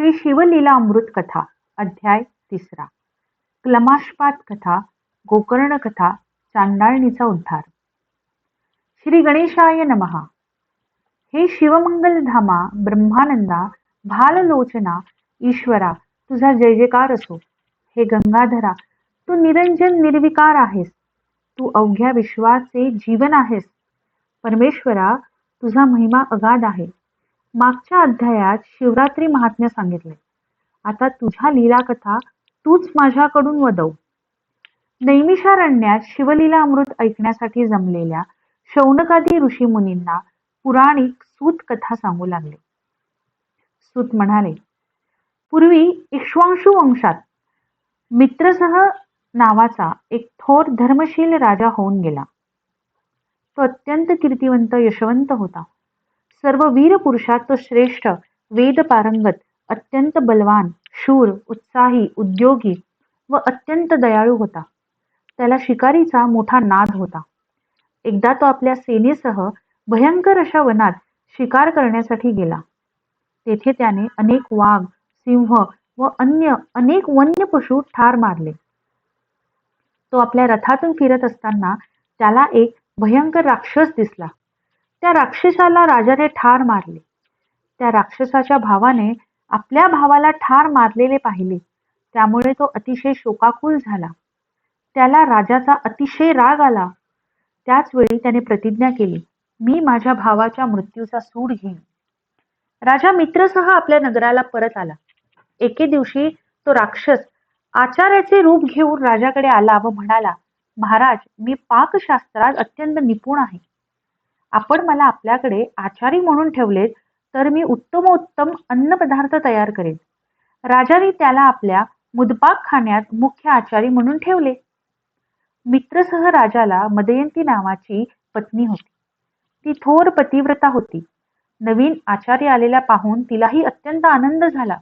श्री शिवलीला अमृत कथा अध्याय तिसरा. क्लमाशपात कथा गोकर्ण कथा चांडाळणीचा उद्धार. श्री गणेशाय नमहा हे शिवमंगल धामा ब्रह्मानंदा भाललोचना ईश्वरा तुझा जय जयकार असो. हे गंगाधरा तू निरंजन निर्विकार आहेस. तू अवघ्या विश्वाचे जीवन आहेस. परमेश्वरा तुझा महिमा अगाध आहे. मागच्या अध्यायात शिवरात्री महात्म्य सांगितले. आता तुझ्या लीला कथा तूच माझ्याकडून वदव. नैमिषारण्यात शिवलीला अमृत ऐकण्यासाठी जमलेल्या शौनकादी ऋषीमुनींना पुराणिक सूत कथा सांगू लागले. सूत म्हणाले पूर्वी इक्ष्वांशू वंशात मित्रसह नावाचा एक थोर धर्मशील राजा होऊन गेला. तो अत्यंत कीर्तिवंत यशवंत होता. सर्व वीर पुरुषात तो श्रेष्ठ वेद पारंगत अत्यंत बलवान शूर उत्साही उद्योगी व अत्यंत दयाळू होता. त्याला शिकारीचा मोठा नाद होता. एकदा तो आपल्या सेनेसह भयंकर अशा वनात शिकार करण्यासाठी गेला. तेथे त्याने अनेक वाघ सिंह व अन्य अनेक वन्य पशु ठार मारले. तो आपल्या रथातून फिरत असताना त्याला एक भयंकर राक्षस दिसला. त्या राक्षसाला राजाने ठार मारले. त्या राक्षसाच्या भावाने आपल्या भावाला ठार मारलेले पाहिले. त्यामुळे तो अतिशय शोकाकुल झाला. त्याला राजाचा अतिशय राग आला. त्याच वेळी त्याने प्रतिज्ञा केली मी माझ्या भावाच्या मृत्यूचा सूड घेईन. राजा मित्रसह आपल्या नगराला परत आला. एके दिवशी तो राक्षस आचार्याचे रूप घेऊन राजाकडे आला व म्हणाला महाराज मी पाकशास्त्रात अत्यंत निपुण आहे. आपण मला आपल्याकडे आचारी म्हणून ठेवलेत तर मी उत्तमोत्तम अन्नपदार्थ तयार करेन. राजाने त्याला आपल्या मुदपाक खाण्यात मुख्य आचारी म्हणून ठेवले. मित्रसह राजाला मदयंती नावाची पत्नी होती. ती थोर पतिव्रता होती. नवीन आचार्य आलेला पाहून तिलाही अत्यंत आनंद झाला.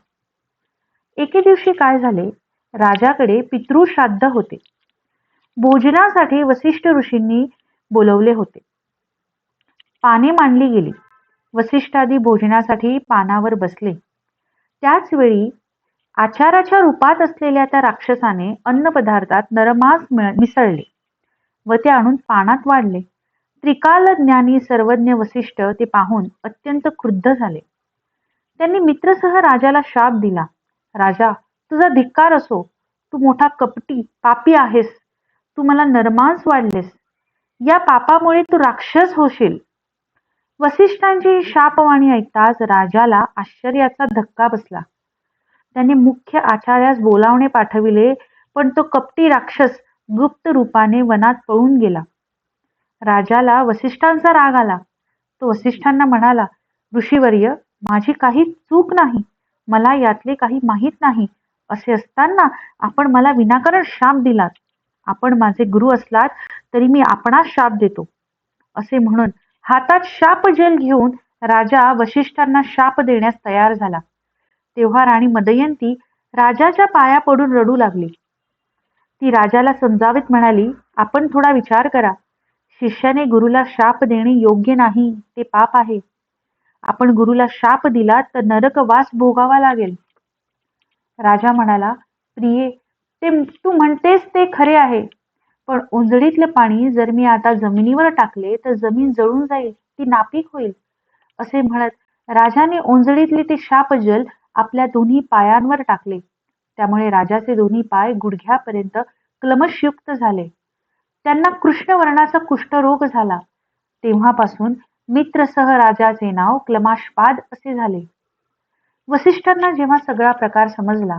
एके दिवशी काय झाले? राजाकडे पितृश्राद्ध होते. भोजनासाठी वसिष्ठ ऋषींनी बोलवले होते. पाने मांडली गेली. वसिष्ठादी भोजनासाठी पानावर बसले. त्याच वेळी आचाराच्या रूपात असलेल्या त्या राक्षसाने अन्नपदार्थात नरमास मिसळले व ते आणून पानात वाढले. त्रिकाल ज्ञानी सर्वज्ञ वसिष्ठ ते पाहून अत्यंत क्रुद्ध झाले. त्यांनी मित्रसह राजाला शाप दिला. राजा तुझा धिक्कार असो. तू मोठा कपटी पापी आहेस. तू मला नरमांस वाढलेस. या पापामुळे तू राक्षस होशील. वसिष्ठांची शापवाणी ऐकताच राजाला आश्चर्याचा धक्का बसला. त्याने मुख्य आचार्यास बोलावणे पाठविले पण तो कपटी राक्षस गुप्त रूपाने वनात पळून गेला. राजाला वसिष्ठांचा राग आला. तो वसिष्ठांना म्हणाला ऋषीवर्य माझी काही चूक नाही. मला यातले काही माहीत नाही. असे असताना आपण मला विनाकारण शाप दिलात. आपण माझे गुरु असलात तरी मी आपणास शाप देतो. असे म्हणून हातात शाप जेल घेऊन राजा वशिष्ठांना शाप देण्यास तयार झाला. तेव्हा राणी मदयंती राजाच्या पाया पडून रडू लागली. ती राजाला समजावीत म्हणाली आपण थोडा विचार करा. शिष्याने गुरुला शाप देणे योग्य नाही ते पाप आहे. आपण गुरुला शाप दिला तर नरकवास भोगावा लागेल. राजा म्हणाला प्रिये ते तू म्हणतेस ते खरे आहे. पण ओंजळीतले पाणी जर मी आता जमिनीवर टाकले तर जमीन जळून जाईल ती नापीक होईल असे म्हणत राजाने ओंजळीतले ते शापजल आपल्या दोन्ही पायांवर टाकले. त्यामुळे राजाचे दोन्ही पाय गुडघ्यापर्यंत क्लमशयुक्त झाले. त्यांना कृष्णवर्णाचा कुष्ठरोग झाला. तेव्हापासून मित्रसह राजाचे नाव क्लमाशपाद असे झाले. वसिष्ठांना जेव्हा सगळा प्रकार समजला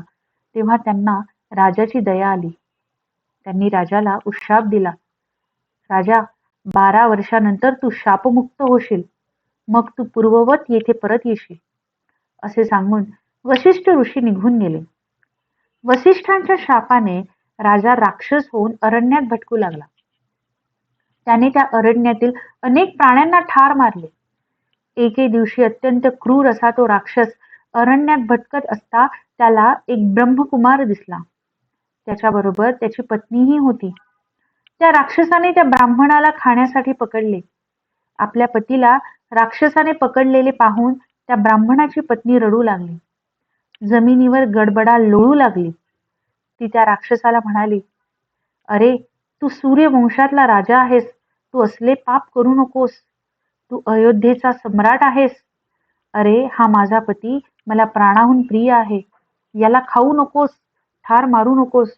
तेव्हा त्यांना राजाची दया आली. त्यांनी राजाला उशाप दिला. राजा बारा वर्षानंतर तू शापमुक्त होशील. मग तू पूर्ववत येथे परत येशील. असे सांगून वशिष्ठ ऋषी निघून गेले. वसिष्ठांच्या शापाने राजा राक्षस होऊन अरण्यात भटकू लागला. त्याने त्या अरण्यातील अनेक प्राण्यांना ठार मारले. एके दिवशी अत्यंत क्रूर असा तो राक्षस अरण्यात भटकत असता त्याला एक ब्रह्मकुमार दिसला. त्याच्याबरोबर त्याची पत्नीही होती. त्या राक्षसाने त्या ब्राह्मणाला खाण्यासाठी पकडले. आपल्या पतीला राक्षसाने पकडलेले पाहून त्या ब्राह्मणाची पत्नी रडू लागली. जमिनीवर गडबडा लोळू लागली. ती त्या राक्षसाला म्हणाली अरे तू सूर्यवंशातला राजा आहेस. तू असले पाप करू नकोस. तू अयोध्येचा सम्राट आहेस. अरे हा माझा पती मला प्राणाहून प्रिय आहे. याला खाऊ नकोस. ठार मारू नकोस.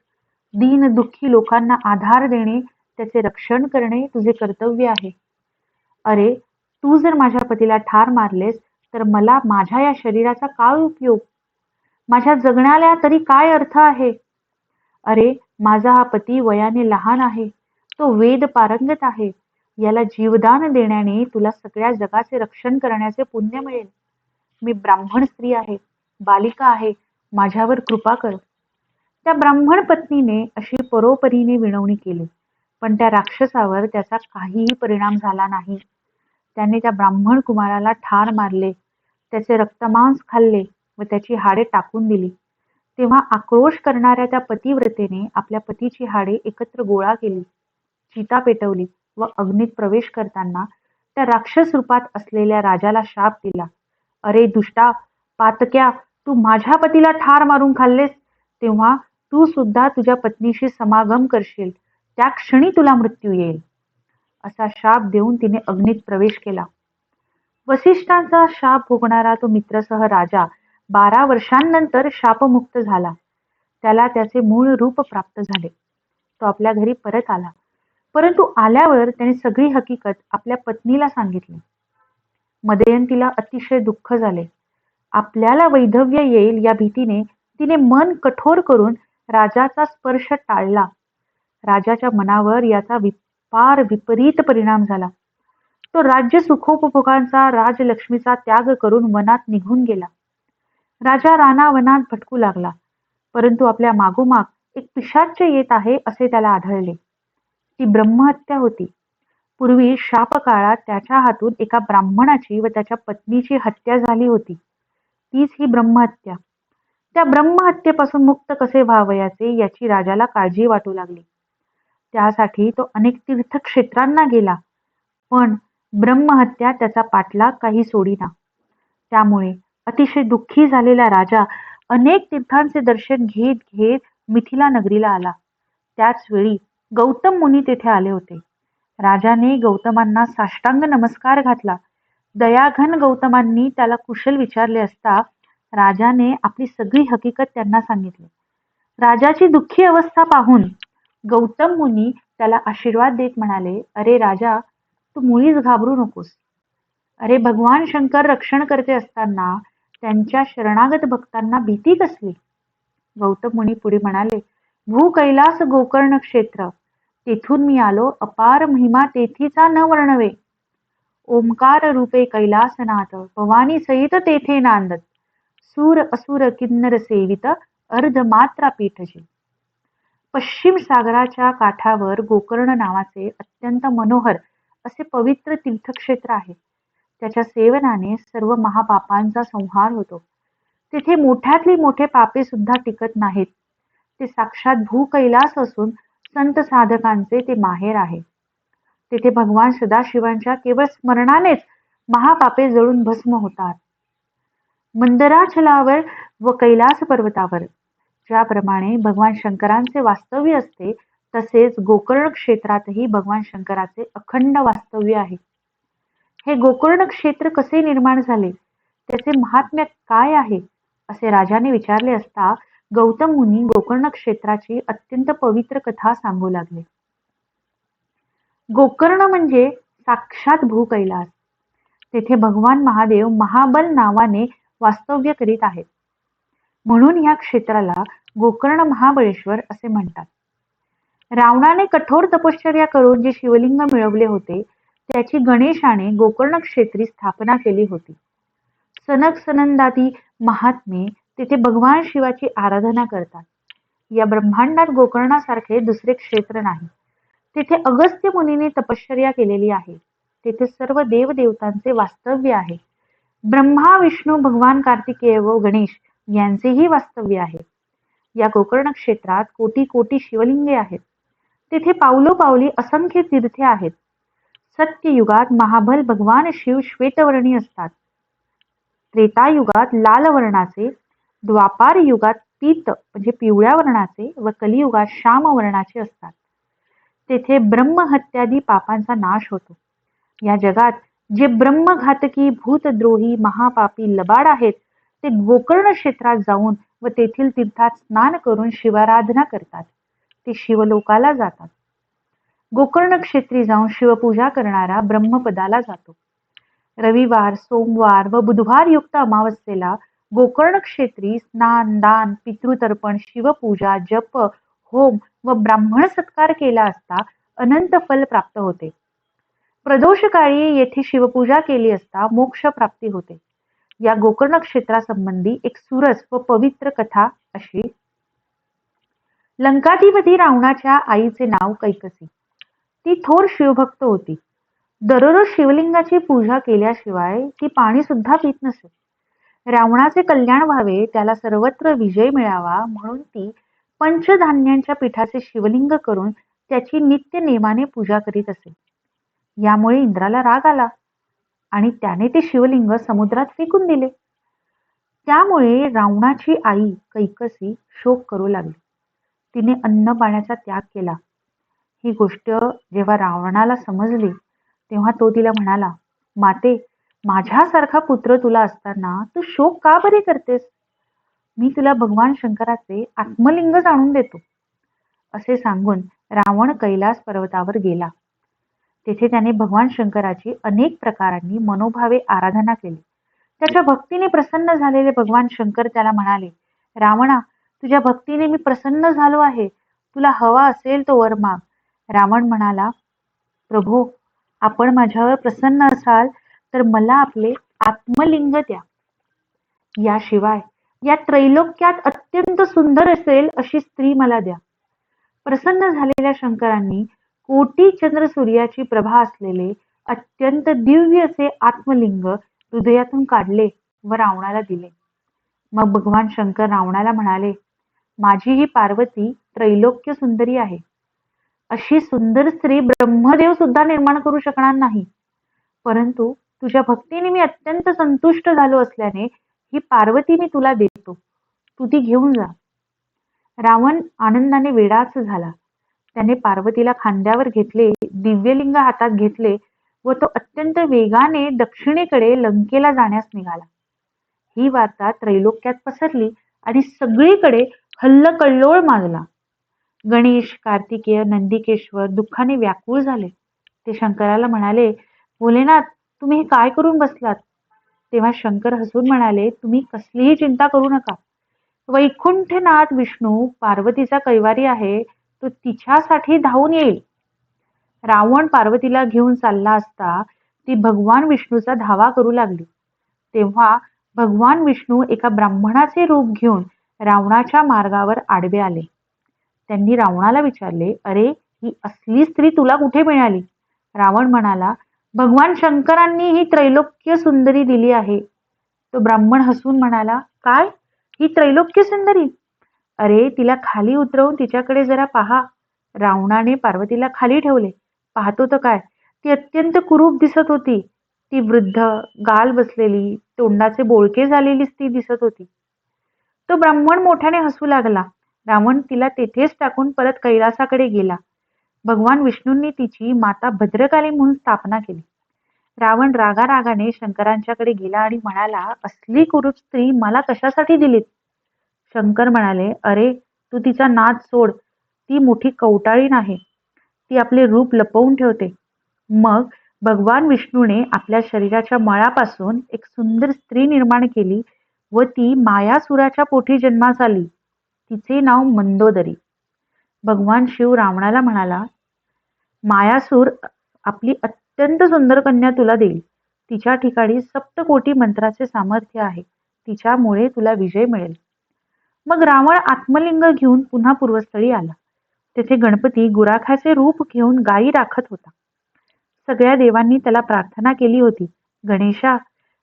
दीन दुःखी लोकांना आधार देणे त्याचे रक्षण करणे तुझे कर्तव्य आहे. अरे तू जर माझ्या पतीला ठार मारलेस तर मला माझ्या या शरीराचा काय उपयोग? माझ्या जगण्याला तरी काय अर्थ आहे? अरे माझा हा पती वयाने लहान आहे. तो वेद पारंगत आहे. याला जीवदान देण्याने तुला सगळ्या जगाचे रक्षण करण्याचे पुण्य मिळेल. मी ब्राह्मण स्त्री आहे. बालिका आहे. माझ्यावर कृपा कर. त्या ब्राह्मण पत्नीने अशी परोपरीने विनवणी केली. पण त्या राक्षसावर त्याचा काहीही परिणाम झाला नाही. त्याने त्या ब्राह्मण कुमाराला ठार मारले त्याचे रक्तमांस खाल्ले व त्याची हाडे टाकून दिली. तेव्हा आक्रोश करणाऱ्या त्या पतिव्रतेने आपल्या पतीची हाडे एकत्र गोळा केली चिता पेटवली व अग्नीत प्रवेश करताना त्या राक्षस रूपात असलेल्या राजाला शाप दिला. अरे दुष्टा पातक्या तू माझ्या पतीला ठार मारून खाल्लेस? तेव्हा तू सुद्धा तुझ्या पत्नीशी समागम करशील. त्या क्षणी तुला मृत्यू येईल. असा शाप देऊन तिने अग्नीत प्रवेश केला. वसिष्ठांचा शाप भोगणारा तो मित्रसह राजा बारा वर्षांनंतर शापमुक्त झाला. त्याला त्याचे मूळ रूप प्राप्त झाले. तो आपल्या घरी परत आला. परंतु आल्यावर त्याने सगळी हकीकत आपल्या पत्नीला सांगितली. मदयंतीला अतिशय दुःख झाले. आपल्याला वैधव्य येईल या भीतीने तिने मन कठोर करून राजाचा स्पर्श टाळला. राजाच्या मनावर याचा विपार विपरीत परिणाम झाला. तो राज्य सुखोपभोगांचा राजलक्ष्मीचा त्याग करून वनात निघून गेला. राजा रानावनात भटकू लागला. परंतु आपल्या मागोमाग एक पिशाच्य येत आहे असे त्याला आढळले. ती ब्रह्महत्या होती. पूर्वी शापकाळात त्याच्या हातून एका ब्राह्मणाची व त्याच्या पत्नीची हत्या झाली होती. तीच ही ब्रह्महत्या. त्या ब्रह्महत्येपासून मुक्त कसे व्हावयाचे याची राजाला काळजी वाटू लागली. त्यासाठी तो अनेक तीर्थक्षेत्रांना गेला पण ब्रह्महत्या त्याचा पाठलाग काही सोडीना. त्यामुळे अतिशय दुःखी झालेला राजा अनेक तीर्थांचे दर्शन घेत घेत मिथिला नगरीला आला. त्याच वेळी गौतम मुनी तेथे आले होते. राजाने गौतमांना साष्टांग नमस्कार घातला. दयाघन गौतमांनी त्याला कुशल विचारले असता राजाने आपली सगळी हकीकत त्यांना सांगितली. राजाची दुःखी अवस्था पाहून गौतम मुनी त्याला आशीर्वाद देत म्हणाले अरे राजा तू मुळीच घाबरू नकोस. अरे भगवान शंकर रक्षण करते असताना त्यांच्या शरणागत भक्तांना भीती कसली? गौतम मुनी पुढे म्हणाले भू कैलास गोकर्ण क्षेत्र तेथून मी आलो अपार महिमा तेथीचा न वर्णवे. ओंकार रूपे कैलासनाथ भवानी सहित तेथे नांदत. सूर असुर किन्नर सेवित अर्ध मात्रा पीठजी. पश्चिम सागराच्या काठावर गोकर्ण नावाचे अत्यंत मनोहर असे पवित्र तीर्थक्षेत्र आहे. त्याच्या सेवनाने सर्व महापापांचा संहार होतो. तेथे मोठ्यातली मोठे पापे सुद्धा टिकत नाहीत. ते साक्षात भूकैलास असून संत साधकांचे ते माहेर आहे. तेथे भगवान सदाशिवांच्या केवळ स्मरणानेच महापापे जळून भस्म होतात. मंदराचलावर व कैलास पर्वतावर. ज्याप्रमाणे भगवान शंकरांचे वास्तव्य असते तसेच गोकर्ण क्षेत्रातही भगवान शंकराचे अखंड वास्तव्य आहे. हे गोकर्ण क्षेत्र कसे निर्माण झाले? त्याचे महात्म्य काय आहे? असे राजाने विचारले असता गौतम मुनी गोकर्ण क्षेत्राची अत्यंत पवित्र कथा सांगू लागले. गोकर्ण म्हणजे साक्षात भूकैलास. तेथे भगवान महादेव महाबल नावाने वास्तव्य करीत आहेत. म्हणून या क्षेत्राला गोकर्ण महाबळेश्वर असे म्हणतात. रावणाने कठोर तपश्चर्या करून जे शिवलिंग मिळवले होते त्याची गणेशाने गोकर्ण क्षेत्री स्थापना केली होती. सनक सनंदाती महात्मे तिथे भगवान शिवाची आराधना करतात. या ब्रह्मांडात गोकर्णासारखे दुसरे क्षेत्र नाही. तेथे अगस्त्य मुनीने तपश्चर्या केलेली आहे. तेथे सर्व देवदेवतांचे वास्तव्य आहे. ब्रह्मा विष्णू भगवान कार्तिकेय व गणेश यांचेही वास्तव्य आहे. या गोकर्ण क्षेत्रात कोटी कोटी शिवलिंगे आहेत. तेथे पावलोपावली असंख्य तीर्थे आहेत. सत्ययुगात महाबल भगवान शिव श्वेतवर्णी असतात. त्रेतायुगात लाल वर्णाचे द्वापार युगात पीत म्हणजे पिवळ्या वर्णाचे व कलियुगात श्याम वर्णाचे असतात. तेथे ब्रह्महत्यादी पापांचा नाश होतो. या जगात जे ब्रह्मघातकी भूतद्रोही महापापी लबाड आहेत ते गोकर्ण क्षेत्रात जाऊन व तेथील तीर्थात स्नान करून शिवाराधना करतात. ते शिवलोकाला जातात. गोकर्ण क्षेत्री जाऊन शिवपूजा करणारा ब्रह्मपदाला जातो. रविवार सोमवार व बुधवार युक्त अमावस्येला गोकर्ण क्षेत्री स्नान दान पितृतर्पण शिवपूजा जप होम व ब्राह्मण सत्कार केला असता अनंत फल प्राप्त होते. प्रदोषकाळी येथे शिवपूजा केली असता मोक्ष प्राप्ती होते. या गोकर्ण क्षेत्रासंबंधी एक सुरस व पवित्र कथा अशी लंकाधिपती रावणाच्या आईचे नाव कैकसी. ती थोर शिवभक्त होती. दररोज शिवलिंगाची पूजा केल्याशिवाय ती पाणी सुद्धा पित नसे. रावणाचे कल्याण व्हावे त्याला सर्वत्र विजय मिळावा म्हणून ती पंचधान्यांच्या पिठाचे शिवलिंग करून त्याची नित्य नेमाने पूजा करीत असे. यामुळे इंद्राला राग आला आणि त्याने ते शिवलिंग समुद्रात फेकून दिले. त्यामुळे रावणाची आई कैकसी शोक करू लागली. तिने अन्न पाण्याचा त्याग केला. ही गोष्ट जेव्हा रावणाला समजली तेव्हा तो तिला म्हणाला माते माझ्यासारखा पुत्र तुला असताना तू शोक का बरे करतेस? मी तुला भगवान शंकराचे आत्मलिंग जाणून देतो. असे सांगून रावण कैलास पर्वतावर गेला. तेथे त्याने भगवान शंकराची अनेक प्रकारांनी मनोभावे आराधना केली. त्याच्या भक्तीने प्रसन्न झालेले भगवान शंकर त्याला म्हणाले रावणा तुझ्या भक्तीने मी प्रसन्न झालो आहे. तुला हवा असेल तो वर माग. रावण म्हणाला प्रभो आपण माझ्यावर प्रसन्न असाल तर मला आपले आत्मलिंग द्या. याशिवाय या त्रैलोक्यात अत्यंत सुंदर असेल अशी स्त्री मला द्या. प्रसन्न झालेल्या शंकरांनी कोटी चंद्र सूर्याची प्रभा असलेले अत्यंत दिव्य असे आत्मलिंग हृदयातून काढले व रावणाला दिले. मग भगवान शंकर रावणाला म्हणाले माझी ही पार्वती त्रैलोक्य सुंदरी आहे. अशी सुंदर स्त्री ब्रह्मदेव सुद्धा निर्माण करू शकणार नाही. परंतु तुझ्या भक्तीने मी अत्यंत संतुष्ट झालो असल्याने ही पार्वती मी तुला देतो. तू ती घेऊन जा. रावण आनंदाने वेडाच झाला. त्याने पार्वतीला खांद्यावर घेतले दिव्यलिंग हातात घेतले व तो अत्यंत वेगाने दक्षिणेकडे लंकेला जाण्यास निघाला. ही वार्ता त्रैलोक्यात पसरली आणि सगळीकडे हल्लकल्लोळ माजला. गणेश कार्तिकेय नंदिकेश्वर दुःखाने व्याकुळ झाले. ते शंकराला म्हणाले भोलेनाथ तुम्ही हे काय करून बसलात? तेव्हा शंकर हसून म्हणाले तुम्ही कसलीही चिंता करू नका. वैकुंठनाथ विष्णू पार्वतीचा कैवारी आहे. तो तिच्यासाठी धावून येईल. रावण पार्वतीला घेऊन चालला असता ती भगवान विष्णूचा धावा करू लागली. तेव्हा भगवान विष्णू एका ब्राह्मणाचे रूप घेऊन रावणाच्या मार्गावर आडवे आले. त्यांनी रावणाला विचारले अरे ही असली स्त्री तुला कुठे मिळाली? रावण म्हणाला भगवान शंकरांनी ही त्रैलोक्य सुंदरी दिली आहे. तो ब्राह्मण हसून म्हणाला काय? ही त्रैलोक्य सुंदरी? अरे तिला खाली उतरवून तिच्याकडे जरा पहा. रावणाने पार्वतीला खाली ठेवले. पाहतो तर काय? ती अत्यंत कुरूप दिसत होती. ती वृद्ध गाल बसलेली तोंडाचे बोळके झालेली ती दिसत होती. तो ब्राह्मण मोठ्याने हसू लागला. रावण तिला तेथेच टाकून परत कैलासाकडे गेला. भगवान विष्णूंनी तिची माता भद्रकाली म्हणून स्थापना केली. रावण रागारागाने शंकरांच्याकडे गेला आणि म्हणाला असली कुरूप स्त्री मला कशासाठी दिलीत? शंकर म्हणाले अरे तू तिचा नाद सोड. ती मोठी कवटाळीण आहे ती आपले रूप लपवून ठेवते. मग भगवान विष्णूने आपल्या शरीराच्या मळापासून एक सुंदर स्त्री निर्माण केली व ती मायासुराच्या पोटी जन्मास आली. तिचे नाव मंदोदरी. भगवान शिव रावणाला म्हणाला मायासूर आपली अत्यंत सुंदर कन्या तुला देईल. तिच्या ठिकाणी सप्तकोटी मंत्राचे सामर्थ्य आहे. तिच्यामुळे तुला विजय मिळेल. मग रावण आत्मलिंग घेऊन पुन्हा पूर्वस्थळी आला. तेथे गणपती गुराखाचे रूप घेऊन गायी राखत होता. सगळ्या देवांनी त्याला प्रार्थना केली होती. गणेशा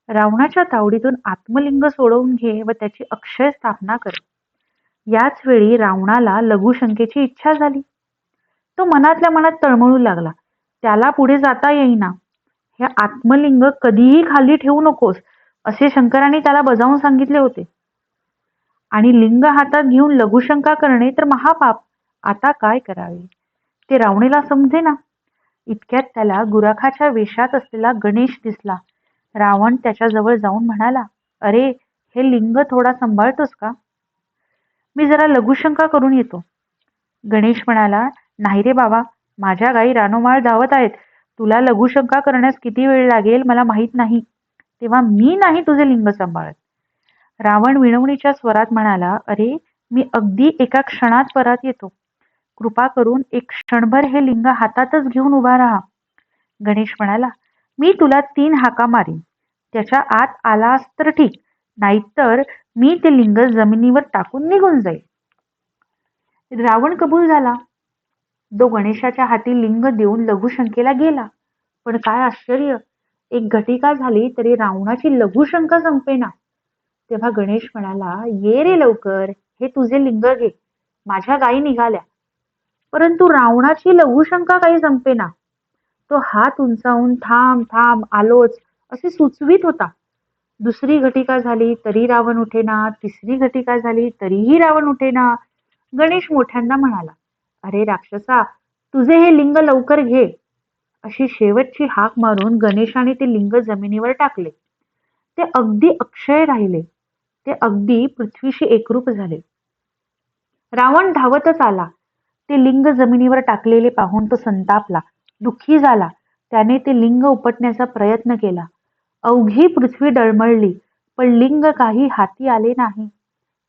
रावणाच्या तावडीतून आत्मलिंग सोडवून घे व त्याची अक्षय स्थापना कर. याच वेळी रावणाला लघुशंकेची इच्छा झाली. तो मनातल्या मनात तळमळू लागला. त्याला पुढे जाता येईना. हे आत्मलिंग कधीही खाली ठेवू नकोस असे शंकरांनी त्याला बजावून सांगितले होते. आणि लिंग हातात घेऊन लघुशंका करणे तर महापाप. आता काय करावे? ते रावणीला समजेना. इतक्यात त्याला गुराखाच्या वेशात असलेला गणेश दिसला. रावण त्याच्याजवळ जाऊन म्हणाला अरे हे लिंग थोडा सांभाळतोस का? मी जरा लघुशंका करून येतो. गणेश म्हणाला नाही रे बाबा माझ्या गाई रानोमाळ धावत आहेत. तुला लघुशंका करण्यास किती वेळ लागेल मला माहीत नाही. तेव्हा मी नाही तुझे लिंग सांभाळत. रावण विनवणीच्या स्वरात म्हणाला अरे मी अगदी एका क्षणात परत येतो. कृपा करून एक क्षणभर हे लिंग हातातच घेऊन उभा राहा. गणेश म्हणाला मी तुला तीन हाका मारीन. त्याच्या आत आलास तर ठीक. नाहीतर मी ते लिंग जमिनीवर टाकून निघून जाईल रावण कबूल झाला. तो गणेशाच्या हाती लिंग देऊन लघुशंकेला गेला. पण काय आश्चर्य! एक घटिका झाली तरी रावणाची लघुशंका संपेना. तेव्हा गणेश म्हणाला ये रे लवकर हे तुझे लिंग घे. माझ्या गायी निघाल्या. परंतु रावणाची लघुशंका काही संपेना. तो हात उंचावून थांब थांब आलोच असे सुचवीत होता. दुसरी घटिका झाली तरी रावण उठेना. तिसरी घटिका झाली तरीही रावण उठेना. गणेश मोठ्यांना म्हणाला अरे राक्षसा तुझे हे लिंग लवकर घे. अशी शेवटची हाक मारून गणेशाने ते लिंग जमिनीवर टाकले. ते अगदी अक्षय राहिले. ते अगदी पृथ्वीशी एकरूप झाले. रावण धावतच आला. ते लिंग जमिनीवर टाकलेले पाहून तो संतापला. दुःखी झाला. त्याने ते लिंग उपटण्याचा प्रयत्न केला. अवघी पृथ्वी डळमळली पण लिंग काही हाती आले नाही.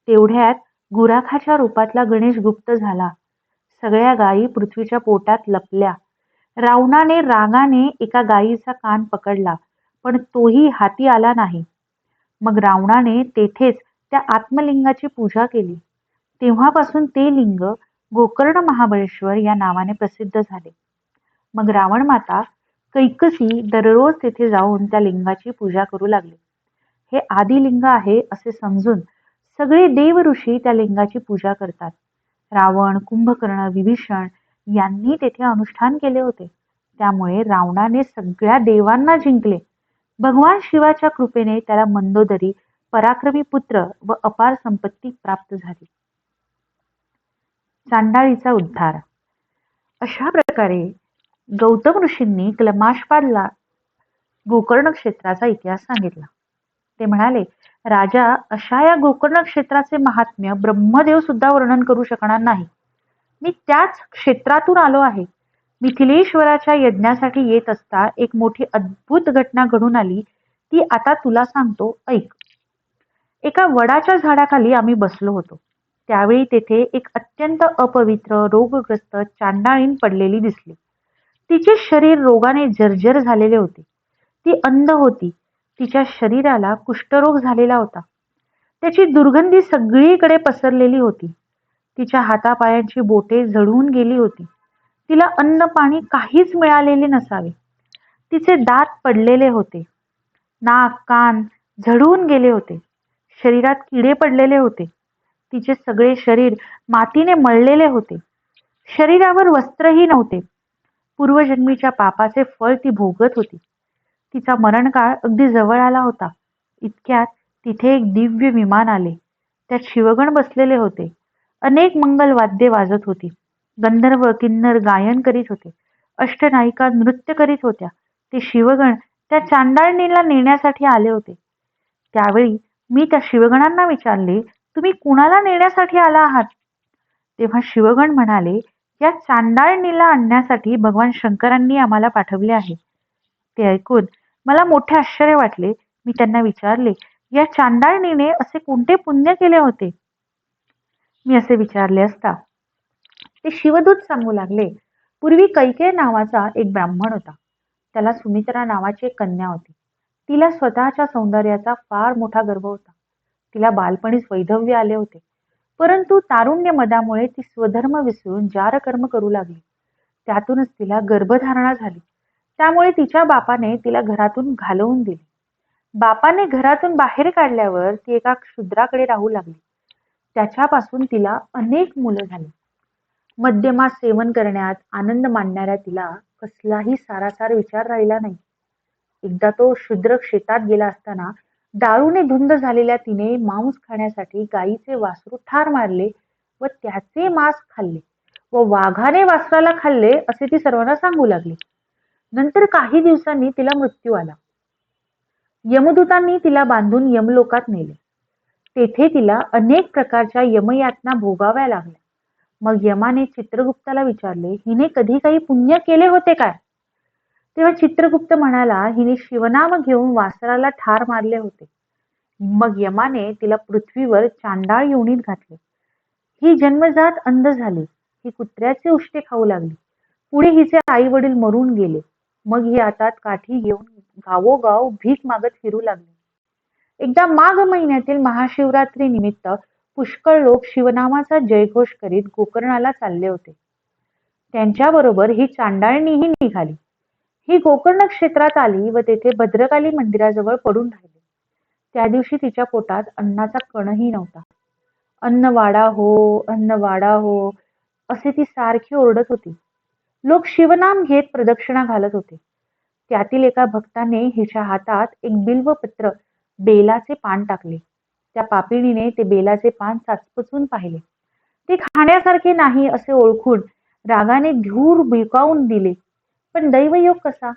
तेवढ्यात गुराखाच्या रूपातला गणेश गुप्त झाला. सगळ्या गायी पृथ्वीच्या पोटात लपल्या. रावणाने रागाने एका गायीचा कान पकडला पण तोही हाती आला नाही. मग रावणाने तेथेच त्या आत्मलिंगाची पूजा केली. तेव्हापासून ते लिंग गोकर्ण महाबळेश्वर या नावाने प्रसिद्ध झाले. मग रावण माता कैकसी दररोज तेथे जाऊन त्या लिंगाची पूजा करू लागली. हे आदिलिंग आहे असे समजून सगळे देव ऋषी त्या लिंगाची पूजा करतात. रावण कुंभकर्ण विभीषण यांनी तेथे अनुष्ठान केले होते. त्यामुळे रावणाने सगळ्या देवांना जिंकले. भगवान शिवाच्या कृपेने त्याला मंदोदरी पराक्रमी पुत्र व अपार संपत्ती प्राप्त झाली. चांडाळीचा उद्धार. अशा प्रकारे गौतम ऋषींनी क्लमाशपाडला गोकर्ण क्षेत्राचा इतिहास सांगितला. ते म्हणाले राजा अशा या गोकर्ण क्षेत्राचे महात्म्य ब्रह्मदेव सुद्धा वर्णन करू शकणार नाही. मी त्याच क्षेत्रातून आलो आहे. मिथिलेश्वराच्या यज्ञासाठी येत असता एक मोठी अद्भुत घटना घडून आली. ती आता तुला सांगतो. ऐक. एका वडाच्या झाडाखाली आम्ही बसलो होतो. त्यावेळी तेथे एक अत्यंत अपवित्र रोगग्रस्त चांडाळीन पडलेली दिसली. तिचे शरीर रोगाने जर्जर झालेले होते. ती अंध होती. तिच्या शरीराला कुष्ठरोग झालेला होता. त्याची दुर्गंधी सगळीकडे पसरलेली होती. तिच्या हातापायांची बोटे झडून गेली होती. तिला अन्न पाणी काहीच मिळालेले नसावे. तिचे दात पडलेले होते. नाक कान झडून गेले होते. शरीरात किडे पडलेले होते. तिचे सगळे शरीर मातीने मळलेले होते. शरीरावर वस्त्रही नव्हते. पूर्वजन्मीच्या पापाचे फळ ती भोगत होती. तिचा मरणकाळ अगदी जवळ आला होता. इतक्यात तिथे एक दिव्य विमान आले. त्यात शिवगण बसलेले होते. अनेक मंगल वाद्ये वाजत होती. गंधर्व किन्नर गायन करीत होते. अष्टनायिका नृत्य करीत होत्या. ते शिवगण त्या चांडाळणीला नेण्यासाठी आले होते. त्यावेळी मी त्या शिवगणांना विचारले तुम्ही कुणाला नेण्यासाठी आला आहात? तेव्हा शिवगण म्हणाले या चांडाळणीला आणण्यासाठी भगवान शंकरांनी आम्हाला पाठवले आहे. ते ऐकून मला मोठे आश्चर्य वाटले. मी त्यांना विचारले या चांडाळणीने असे कोणते पुण्य केले होते? मी असे विचारले असता ते शिवदूत सांगू लागले. पूर्वी कैके नावाचा एक ब्राह्मण होता. त्याला सुमित्रा नावाची एक कन्या होती. तिला स्वतःच्या सौंदर्याचा फार मोठा गर्व होता. तिला बालपणीच वैधव्य आले होते. परंतु तारुण्य मदामुळे ती स्वधर्म विसरून जार कर्म करू लागली. त्यातूनच तिला गर्भधारणा झाली. त्यामुळे तिच्या बापाने तिला घरातून घालवून दिली. बापाने घरातून बाहेर काढल्यावर ती एका क्षुद्राकडे राहू लागली. त्याच्यापासून तिला अनेक मुलं झाली. मद्यमास सेवन करण्यात आनंद मानणाऱ्या तिला कसलाही सारासार विचार राहिला नाही. एकदा तो शूद्र शेतात गेला असताना दारूने धुंद झालेल्या तिने मांस खाण्यासाठी गायीचे वासरू ठार मारले व त्याचे मांस खाल्ले व वाघाने वासराला खाल्ले असे ती सर्वांना सांगू लागली. नंतर काही दिवसांनी तिला मृत्यू आला. यमदूतांनी तिला बांधून यमलोकात नेले. तेथे तिला अनेक प्रकारच्या यमयातना भोगाव्या लागल्या. मग यमाने चित्रगुप्ताला विचारले हिने कधी काही पुण्य केले होते काय? तेव्हा चित्रगुप्त म्हणाला हिने शिवनाम घेऊन वासराला ठार मारले होते. मग यमाने तिला पृथ्वीवर चांडाळ योनीत घातले. ही जन्मजात अंध झाली. ही कुत्र्याचे उष्टे खाऊ लागली. पुढे हिचे आई वडील मरून गेले. मग ही आता काठी घेऊन गावोगाव भीक मागत फिरू लागली. एकदा माघ महिन्यातील महाशिवरात्री निमित्त पुष्कळ लोक शिवनामाचा जयघोष करीत गोकर्णाला चालले होते. त्यांच्याबरोबर ही चांडाळणीही निघाली. ही गोकर्ण क्षेत्रात आली व तेथे भद्रकाली मंदिराजवळ पडून राहिली. त्या दिवशी तिच्या पोटात अन्नाचा कणही नव्हता. अन्न वाडा हो अन्न वाडा हो असे ती सारखी ओरडत होती. लोक शिवनाम घेत प्रदक्षिणा घालत होते. त्यातील एका भक्ताने हिच्या हातात एक बिल्वपत्र बेलाचे पान टाकले. त्या पापिणीने ते बेलाचे पान साचपुचून पाहिले. ते खाण्यासारखे नाही असे ओळखून रागाने धूर भिकावून दिले. पण दैवयोग कसा?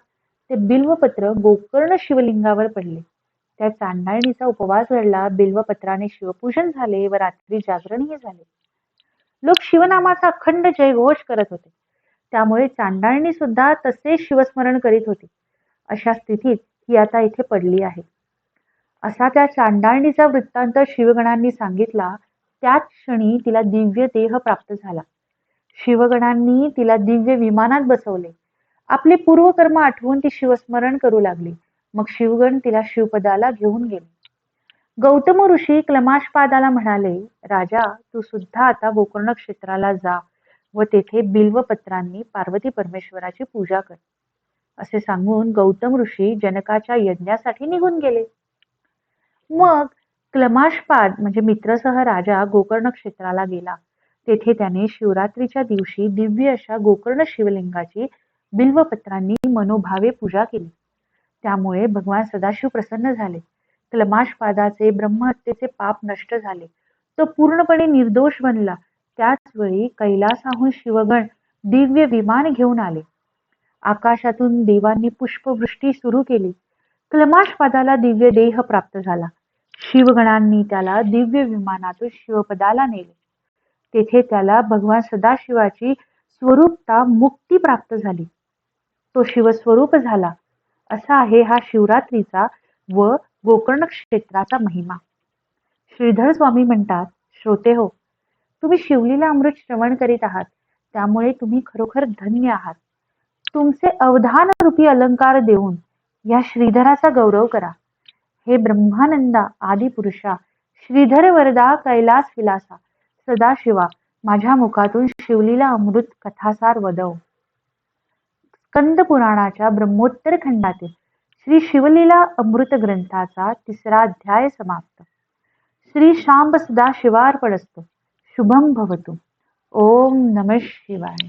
ते बिल्वपत्र गोकर्ण शिवलिंगावर पडले. त्या चांदाळणीचा उपवास घडला. बिल्वपत्राने शिवपूजन झाले व रात्री जागरणही झाले. लोक शिवनामाचा अखंड जयघोष करत होते. त्यामुळे चांदाळणी सुद्धा तसेच शिवस्मरण करीत होती. अशा स्थितीत ही आता इथे पडली आहे. असा त्या चांडाळणीचा वृत्तांत शिवगणांनी सांगितला त्याच क्षणी तिला दिव्य देह प्राप्त झाला. शिवगणांनी तिला दिव्य विमानात बसवले. आपले पूर्वकर्म आठवून ती शिवस्मरण करू लागली. मग शिवगण तिला शिवपदाला घेऊन गेले. गौतम ऋषी क्लमाशपादाला म्हणाले राजा तू सुद्धा आता गोकर्ण क्षेत्राला जा व तेथे बिल्वपत्रांनी पार्वती परमेश्वराची पूजा कर. असे सांगून गौतम ऋषी जनकाच्या यज्ञासाठी निघून गेले. मग क्लमाशपाद म्हणजे मित्रसह राजा गोकर्ण क्षेत्राला गेला. तेथे त्याने शिवरात्रीच्या दिवशी दिव्य अशा गोकर्ण शिवलिंगाची बिल्वपत्रांनी मनोभावे पूजा केली. त्यामुळे भगवान सदाशिव प्रसन्न झाले. क्लमाशपादाचे ब्रह्महत्येचे पाप नष्ट झाले. तो पूर्णपणे निर्दोष बनला. त्याच वेळी कैलासाहून शिवगण दिव्य विमान घेऊन आले. आकाशातून देवांनी पुष्पवृष्टी सुरू केली. क्लमाशपादाला दिव्य देह प्राप्त झाला. शिवगणांनी त्याला दिव्य विमानातून शिवपदाला नेले. तेथे त्याला भगवान सदाशिवाची स्वरूपता मुक्ती प्राप्त झाली. तो शिवस्वरूप झाला. असा आहे हा शिवरात्रीचा व गोकर्ण क्षेत्राचा महिमा. श्रीधर स्वामी म्हणतात श्रोते हो तुम्ही शिवलीला अमृत श्रवण करीत आहात त्यामुळे तुम्ही खरोखर धन्य आहात. तुमचे अवधान रूपी अलंकार देऊन या श्रीधराचा गौरव करा. हे ब्रह्मानंदा आदिपुरुषा श्रीधर वरदा कैलास विलासा सदाशिवा माझ्या मुखातून शिवलीला अमृत कथासार वदव. स्कंद पुराणाच्या ब्रह्मोत्तर खंडातील श्री शिवलीला अमृत ग्रंथाचा तिसरा अध्याय समाप्त. श्री शांब सदा शिवार्पणस्तु शुभम भवतु. ओम नमः शिवाय.